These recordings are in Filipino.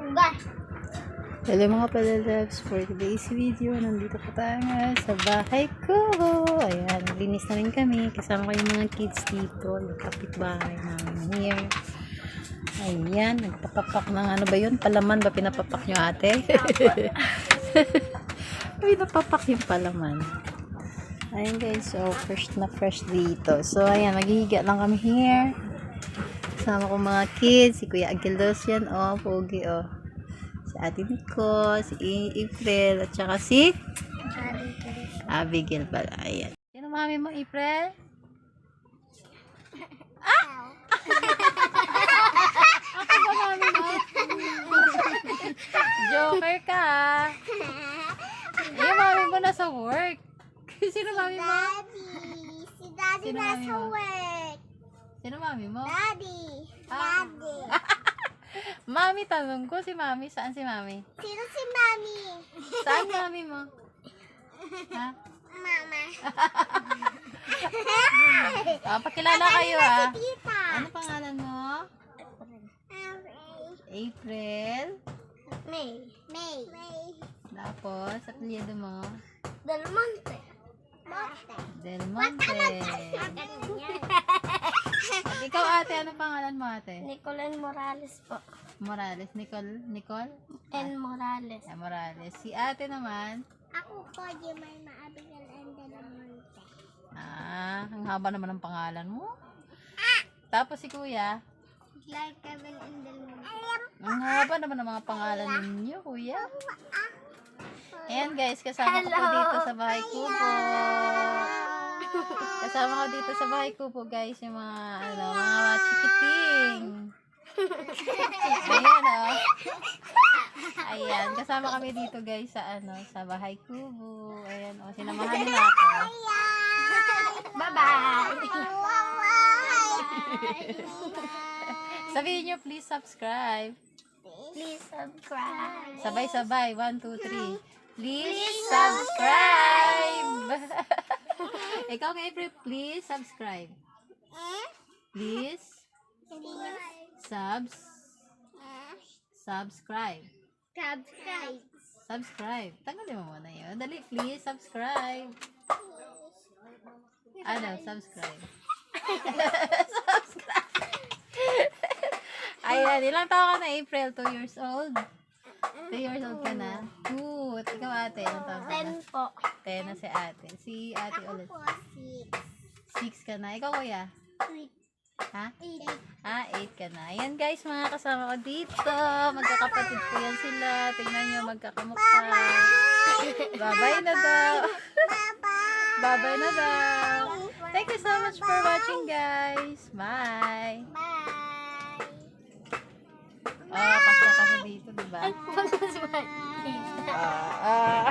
Hugas. Hello mga palalags for today's video. Nandito po tayo sa bahay ko. Ayan, linis na rin kami. Kasama ko yung mga kids dito. Nagkapit bahay namin here. Ayan, nagpapapak ng ano ba yun? Palaman ba pinapapak nyo ate? pinapapak yung palaman. Ayan guys, so fresh na fresh dito. So ayan, maghihiga lang kami here. Kasama ko mga kids, si Kuya Aguilos yan, oh, pogi, oh. Si Ate Nico, si April, at saka si Abigail pala. Ayan. Sino mami mo, April? Ah! Ako ba mami mo? Joker ka. ah. Yung mami mo nasa work. Sino mami mo? Daddy. Si Daddy Sino nasa work. Sino mami mo? Daddy. Ah. Daddy. Mami, tanong ko si mami. Saan si mami? Sino si Mami? Saan mami mo? Ha? Mama. Ah, pakilala kayo ah. Tita. Ano pangalan mo? April. May. May. May. Tapos, apelyido mo? Del Monte. Monte. Del Monte. At ikaw ate, ano pangalan mo ate? Nicolen Morales po. Morales. Nicole? Nicole? And Morales. Ah, Morales. Si ate naman? Ako po, Jemima Abigail and Del Monte. Ah, ang haba naman ng pangalan mo. Tapos si kuya? Clark Kevin and Del Monte. Ang haba naman ng mga pangalan ninyo, kuya. Ayan guys, kasama ko po dito sa bahay ko po. Kasama ko dito sa bahay ko po guys, yung mga, ano, mga chikiting. Ayan oh. Ayan, kasama kami dito guys sa ano, sa bahay kubo. Ayan oh, sinamahan nila ako. Bye-bye. Sabihin nyo, please subscribe. Please subscribe. Sabay-sabay, 1, 2, 3. Please subscribe! Ikaw April, please subscribe. Please subs subscribe. Subscribe. Subscribe. Tanggalin mo muna yun. Dali, please subscribe. Ano, subscribe. subscribe. Ayan, ilang taon ka na, April? 2 years old? 2 years old ka na? Good. Ikaw ate, ilang taon ka Ten na? po. 10 na si ate. Si ate Ako ulit. po, six. 6 ka na. Ikaw kuya? Eight. Ha? Eight. Ah, 8 ka na. Ayan guys, mga kasama ko dito. Magkakapatid ko yan sila. Tingnan nyo, magkakamukha. Bye-bye na daw. Bye-bye. Bye-bye na daw. Thank you so much for watching guys. Bye. Bye. Ah, kasya kasi dito, di ba? Ang ah. ah.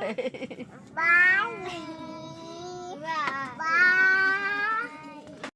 Bye. Bye. Bye.